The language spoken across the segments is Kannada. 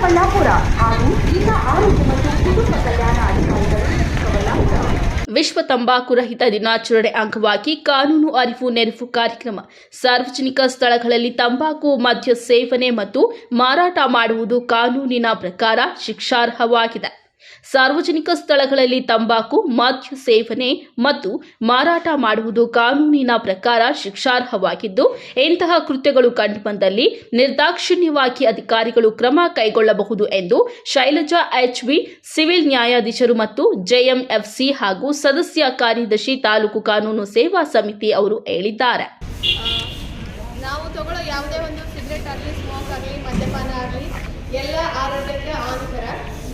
ಚಿಕ್ಕಬಳ್ಳಾಪುರ ಹಾಗೂ ಜಿಲ್ಲಾ ಆರೋಗ್ಯ ಮತ್ತು ಕುಟುಂಬ ಕಲ್ಯಾಣ ಅಧಿಕಾರಿಗಳು ವಿಶ್ವ ತಂಬಾಕು ರಹಿತ ದಿನಾಚರಣೆ ಅಂಗವಾಗಿ ಕಾನೂನು ಅರಿವು ನೆರವು ಕಾರ್ಯಕ್ರಮ. ಸಾರ್ವಜನಿಕ ಸ್ಥಳಗಳಲ್ಲಿ ತಂಬಾಕು, ಮದ್ಯ ಸೇವನೆ ಮತ್ತು ಮಾರಾಟ ಮಾಡುವುದು ಕಾನೂನಿನ ಪ್ರಕಾರ ಶಿಕ್ಷಾರ್ಹವಾಗಿದೆ. ಸಾರ್ವಜನಿಕ ಸ್ಥಳಗಳಲ್ಲಿ ತಂಬಾಕು, ಮದ್ಯ ಸೇವನೆ ಮತ್ತು ಮಾರಾಟ ಮಾಡುವುದು ಕಾನೂನಿನ ಪ್ರಕಾರ ಶಿಕ್ಷಾರ್ಹವಾಗಿದ್ದು, ಇಂತಹ ಕೃತ್ಯಗಳು ಕಂಡುಬಂದಲ್ಲಿ ನಿರ್ದಾಕ್ಷಿಣ್ಯವಾಗಿ ಅಧಿಕಾರಿಗಳು ಕ್ರಮ ಕೈಗೊಳ್ಳಬಹುದು ಎಂದು ಶೈಲಜಾ ಎಚ್ ವಿ ಸಿವಿಲ್ ನ್ಯಾಯಾಧೀಶರು ಮತ್ತು ಜೆಎಂಎಫ್ಸಿ ಹಾಗೂ ಸದಸ್ಯ ಕಾರ್ಯದರ್ಶಿ ತಾಲೂಕು ಕಾನೂನು ಸೇವಾ ಸಮಿತಿ ಅವರು ಹೇಳಿದ್ದಾರೆ. ನಾವು ಯಾವುದೇ ಒಂದು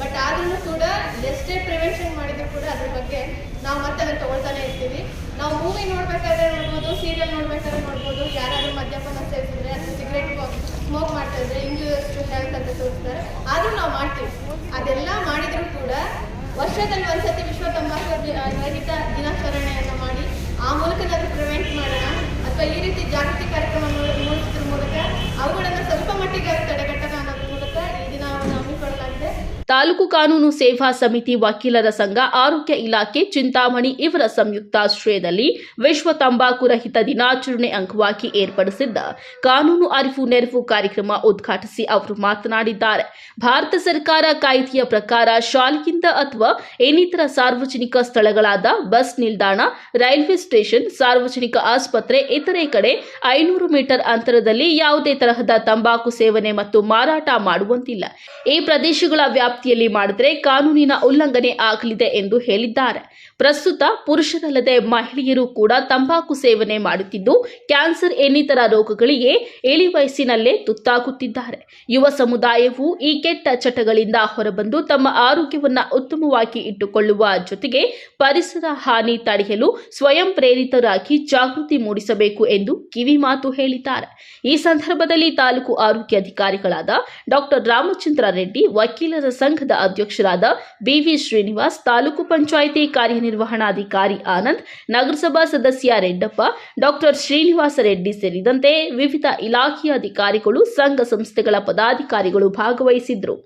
ಬಟ್ ಆದ್ರೂ ಕೂಡ ಎಷ್ಟೇ ಪ್ರಿವೆನ್ಷನ್ ಮಾಡಿದ್ರು ಕೂಡ ಅದ್ರ ಬಗ್ಗೆ ನಾವು ಮತ್ತೆ ಅದನ್ನು ತಗೊಳ್ತಾನೆ ಇರ್ತೀವಿ. ನಾವು ಮೂವಿ ನೋಡ್ಬೇಕಾದ್ರೆ ನೋಡ್ಬೋದು ಸೀರಿಯಲ್ ನೋಡ್ಬೇಕಾದ್ರೆ ನೋಡ್ಬೋದು. ಯಾರಾದರೂ ಮದ್ಯಪಾನ ಸೇರಿಸಿದ್ರೆ ಅಥವಾ ಸಿಗರೇಟ್ ಸ್ಮೋಕ್ ಮಾಡ್ತಾ ಇದ್ರೆ ಇಂಜುರಿಯಸ್ ಹೆಲ್ತ್ ಅಂತ ತೋರಿಸ್ತಾರೆ. ಆದರೂ ನಾವು ಮಾಡ್ತೀವಿ. ಅದೆಲ್ಲ ಮಾಡಿದರೂ ಕೂಡ ವರ್ಷದಲ್ಲಿ ಒಂದ್ಸತಿ ವಿಶ್ವ ತಂಬಾಕು ರಹಿತ ತಾಲೂಕು ಕಾನೂನು ಸೇವಾ ಸಮಿತಿ ವಕೀಲರ ಸಂಘ, ಆರೋಗ್ಯ ಇಲಾಖೆ, ಚಿಂತಾಮಣಿ ಇವರ ಸಂಯುಕ್ತಾಶ್ರಯದಲ್ಲಿ ವಿಶ್ವ ತಂಬಾಕು ರಹಿತ ದಿನಾಚರಣೆ ಅಂಗವಾಗಿ ಏರ್ಪಡಿಸಿದ್ದ ಕಾನೂನು ಅರಿವು ನೆರವು ಕಾರ್ಯಕ್ರಮ ಉದ್ಘಾಟಿಸಿ ಅವರು ಮಾತನಾಡಿದ್ದಾರೆ. ಭಾರತ ಸರ್ಕಾರ ಕಾಯ್ದೆಯ ಪ್ರಕಾರ ಶಾಲೆಯಿಂದ ಅಥವಾ ಇನ್ನಿತರ ಸಾರ್ವಜನಿಕ ಸ್ಥಳಗಳಾದ ಬಸ್ ನಿಲ್ದಾಣ, ರೈಲ್ವೆ ಸ್ಟೇಷನ್, ಸಾರ್ವಜನಿಕ ಆಸ್ಪತ್ರೆ, ಇತರೆ ಕಡೆ ಐನೂರು ಮೀಟರ್ ಅಂತರದಲ್ಲಿ ಯಾವುದೇ ತರಹದ ತಂಬಾಕು ಸೇವನೆ ಮತ್ತು ಮಾರಾಟ ಮಾಡುವಂತಿಲ್ಲ. ಈ ಪ್ರದೇಶಗಳ ವ್ಯಾಪ್ತಿಯಲ್ಲಿ ಮಾಡಿದರೆ ಕಾನೂನಿನ ಉಲ್ಲಂಘನೆ ಆಗಲಿದೆ ಎಂದು ಹೇಳಿದ್ದಾರೆ. ಪ್ರಸ್ತುತ ಪುರುಷರಲ್ಲದೆ ಮಹಿಳೆಯರು ಕೂಡ ತಂಬಾಕು ಸೇವನೆ ಮಾಡುತ್ತಿದ್ದು, ಕ್ಯಾನ್ಸರ್ ಇನ್ನಿತರ ರೋಗಗಳಿಗೆ ಇಳಿ ವಯಸ್ಸಿನಲ್ಲೇ ತುತ್ತಾಗುತ್ತಿದ್ದಾರೆ. ಯುವ ಸಮುದಾಯವು ಈ ಕೆಟ್ಟ ಚಟಗಳಿಂದ ಹೊರಬಂದು ತಮ್ಮ ಆರೋಗ್ಯವನ್ನು ಉತ್ತಮವಾಗಿ ಇಟ್ಟುಕೊಳ್ಳುವ ಜೊತೆಗೆ ಪರಿಸರ ಹಾನಿ ತಡೆಯಲು ಸ್ವಯಂ ಪ್ರೇರಿತರಾಗಿ ಜಾಗೃತಿ ಮೂಡಿಸಬೇಕು ಎಂದು ಕಿವಿಮಾತು ಹೇಳಿದ್ದಾರೆ. ಈ ಸಂದರ್ಭದಲ್ಲಿ ತಾಲೂಕು ಆರೋಗ್ಯ ಅಧಿಕಾರಿಗಳಾದ ಡಾಕ್ಟರ್ ರಾಮಚಂದ್ರ ರೆಡ್ಡಿ, ವಕೀಲರ ಸಂಘದ ಅಧ್ಯಕ್ಷರಾದ ಬಿವಿ ಶ್ರೀನಿವಾಸ್, ತಾಲೂಕು ಪಂಚಾಯಿತಿ ಕಾರ್ಯನಿರ್ವಹಣಾಧಿಕಾರಿ ಆನಂದ್, ನಗರಸಭಾ ಸದಸ್ಯ ರೆಡ್ಡಪ್ಪ, ಡಾಕ್ಟರ್ ಶ್ರೀನಿವಾಸ ರೆಡ್ಡಿ ಸೇರಿದಂತೆ ವಿವಿಧ ಇಲಾಖೆಯ ಅಧಿಕಾರಿಗಳು, ಸಂಘ ಸಂಸ್ಥೆಗಳ ಪದಾಧಿಕಾರಿಗಳು ಭಾಗವಹಿಸಿದ್ರು